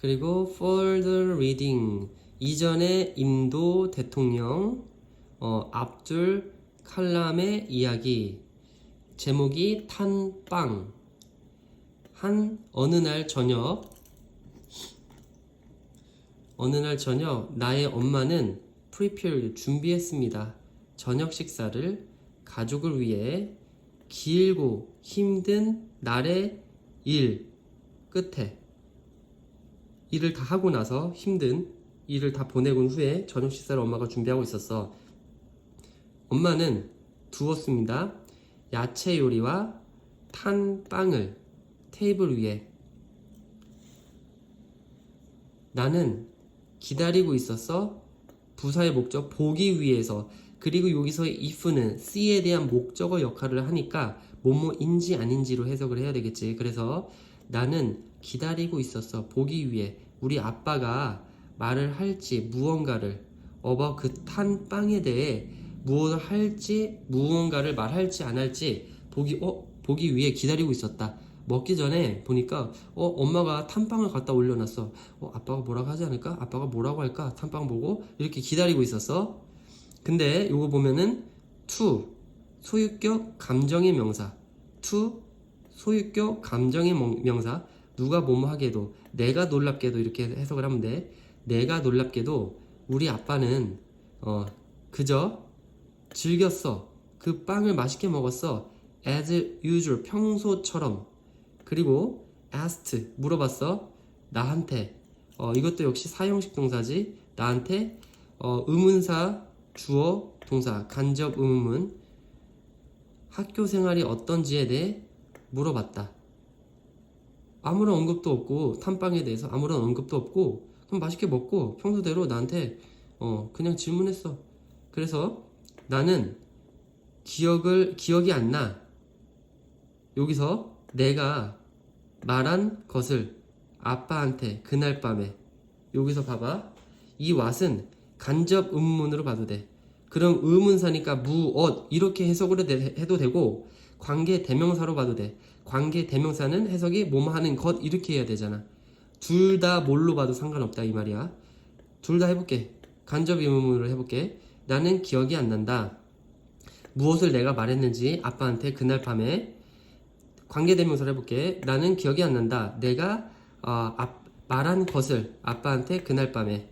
그리고 for the reading. 이전에 인도 대통령 어, 압둘 칼람의 이야기. 제목이 탄빵. 한 어느 날 저녁 어느 날 저녁 나의 엄마는 프리필 준비했습니다. 저녁 식사를 가족을 위해 길고 힘든 날의 일 끝에 일을 다 하고 나서 힘든 일을 다 보내고 후에 저녁 식사를 엄마가 준비하고 있었어. 엄마는 두었습니다. 야채 요리와 탄 빵을 테이블 위에 나는 기다리고 있었어. 부사의 목적 보기 위해서 그리고 여기서의 if는 c에 대한 목적어 역할을 하니까 뭐뭐인지 아닌지로 해석을 해야 되겠지. 그래서 나는 기다리고 있었어. 보기 위해 우리 아빠가 말을 할지 무언가를 어버 그탄 빵에 대해 무엇을 할지 무언가를 말할지 안 할지 보기 어 보기 위해 기다리고 있었다. 먹기 전에 보니까 어 엄마가 탄빵을 갖다 올려놨어. 어 아빠가 뭐라고 하지 않을까? 아빠가 뭐라고 할까? 탄빵 보고 이렇게 기다리고 있었어. 근데 요거 보면은 to 소유격 감정의 명사 to 소유격 감정의 명- 명사 누가 뭐뭐 하게도 내가 놀랍게도 이렇게 해석을 하면 돼. 내가 놀랍게도 우리 아빠는 어 그저 즐겼어. 그 빵을 맛있게 먹었어. as usual 평소처럼 그리고 asked 물어봤어. 나한테 어 이것도 역시 사형식 동사지. 나한테 어 의문사 주어 동사 간접 의문문 학교 생활이 어떤지에 대해 물어봤다. 아무런 언급도 없고 탐방에 대해서 아무런 언급도 없고 그럼 맛있게 먹고 평소대로 나한테 어 그냥 질문했어. 그래서 나는 기억을 기억이 안 나. 여기서 내가 말한 것을 아빠한테 그날 밤에 여기서 봐봐. 이 왓은 간접 의문문으로 봐도 돼. 그럼 의문사니까 무엇 이렇게 해석을 해- 해도 되고 관계 대명사로 봐도 돼. 관계 대명사는 해석이 뭐뭐 하는 것 이렇게 해야 되잖아. 둘 다 뭘로 봐도 상관없다 이 말이야. 둘 다 해볼게. 간접 의문문으로 해볼게. 나는 기억이 안 난다. 무엇을 내가 말했는지 아빠한테 그날 밤에 관계 대명사를 해볼게. 나는 기억이 안 난다. 내가 어, 앞- 말한 것을 아빠한테 그날 밤에.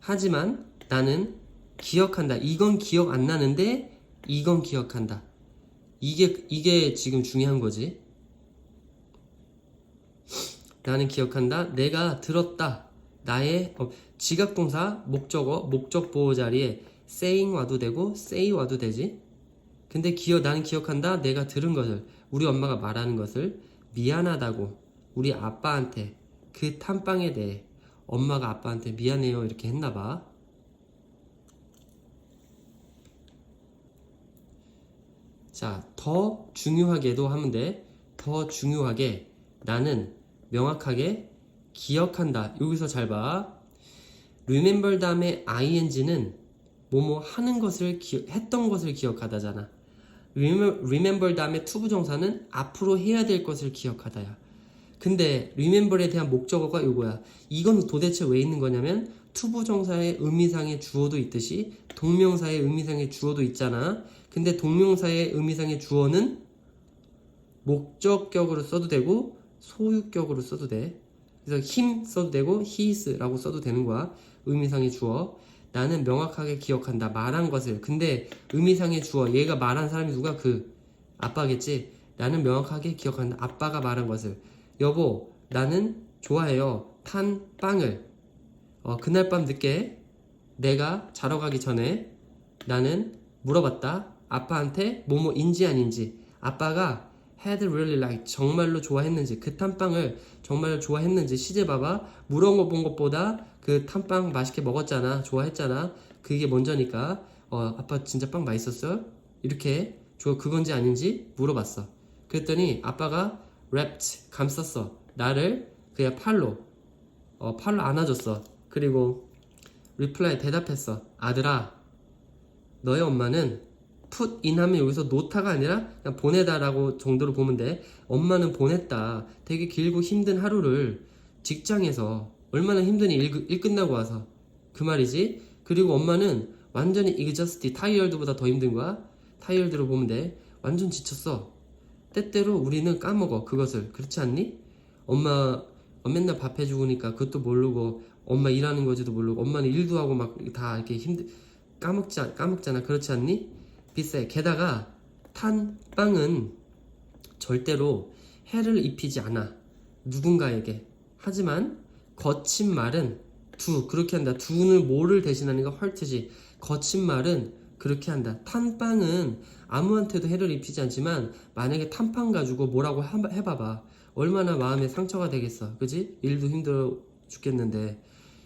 하지만 나는 기억한다. 이건 기억 안 나는데 이건 기억한다. 이게 이게 지금 중요한 거지. 나는 기억한다. 내가 들었다. 나의 어, 지각동사 목적어 목적 보호 자리에 saying 와도 되고 say 와도 되지. 근데 기억 나는 기억한다. 내가 들은 것을 우리 엄마가 말하는 것을 미안하다고 우리 아빠한테 그 탐방에 대해 엄마가 아빠한테 미안해요 이렇게 했나 봐. 자, 더 중요하게도 하면 돼. 더 중요하게 나는 명확하게 기억한다. 여기서 잘 봐. remember 다음에 ing는 뭐뭐 하는 것을 기, 했던 것을 기억하다잖아. remember, 다음에 투부 정사는 앞으로 해야 될 것을 기억하다야. 근데 remember에 대한 목적어가 이거야. 이건 도대체 왜 있는 거냐면 투부 정사의 의미상의 주어도 있듯이 동명사의 의미상의 주어도 있잖아. 근데 동명사의 의미상의 주어는 목적격으로 써도 되고 소유격으로 써도 돼. 그래서 him 써도 되고 his라고 써도 되는 거야. 의미상의 주어. 나는 명확하게 기억한다. 말한 것을. 근데 의미상의 주어. 얘가 말한 사람이 누가 그 아빠겠지. 나는 명확하게 기억한다. 아빠가 말한 것을. 여보, 나는 좋아해요. 탄 빵을. 어, 그날 밤 늦게 내가 자러 가기 전에 나는 물어봤다. 아빠한테 뭐뭐인지 아닌지. 아빠가 had really liked 정말로 좋아했는지 그 탐빵을 정말로 좋아했는지 시제 봐봐. 물어본 것보다 그 탐빵 맛있게 먹었잖아 좋아했잖아. 그게 먼저니까 어 아빠 진짜 빵 맛있었어? 이렇게 저 그건지 아닌지 물어봤어. 그랬더니 아빠가 wrapped 감쌌어. 나를 그냥 팔로 어 팔로 안아줬어. 그리고 reply 대답했어. 아들아 너의 엄마는 put in 하면 여기서 노타가 아니라 그냥 보내다라고 정도로 보면 돼. 엄마는 보냈다. 되게 길고 힘든 하루를 직장에서 얼마나 힘드니 일, 일 끝나고 와서 그 말이지 그리고 엄마는 완전히 exhausted tired보다 더 힘든 거야 tired로 보면 돼 완전 지쳤어 때때로 우리는 까먹어 그것을 그렇지 않니? 엄마 어, 맨날 밥 해주니까 그것도 모르고 엄마 일하는 거지도 모르고 엄마는 일도 하고 막 다 이렇게 힘들 까먹지 않- 까먹잖아 그렇지 않니? 비싸 게다가 탄 빵은 절대로 해를 입히지 않아. 누군가에게. 하지만 거친 말은 두 그렇게 한다. 두는 뭐를 대신하는가 헐트지. 거친 말은 그렇게 한다. 탄빵은 아무한테도 해를 입히지 않지만 만약에 탄빵 가지고 뭐라고 하- 해봐봐. 얼마나 마음에 상처가 되겠어. 그지? 일도 힘들어 죽겠는데.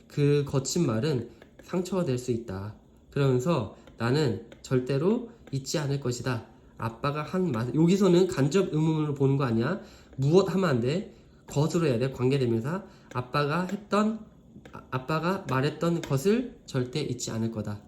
그 거친 말은 상처가 될 수 있다. 그러면서 나는 절대로 잊지 않을 것이다. 아빠가 한 말 여기서는 간접 의문으로 보는 거 아니야? 무엇 하면 안 돼? 것으로 해야 돼 관계대명사 아빠가 했던 아- 아빠가 말했던 것을 절대 잊지 않을 거다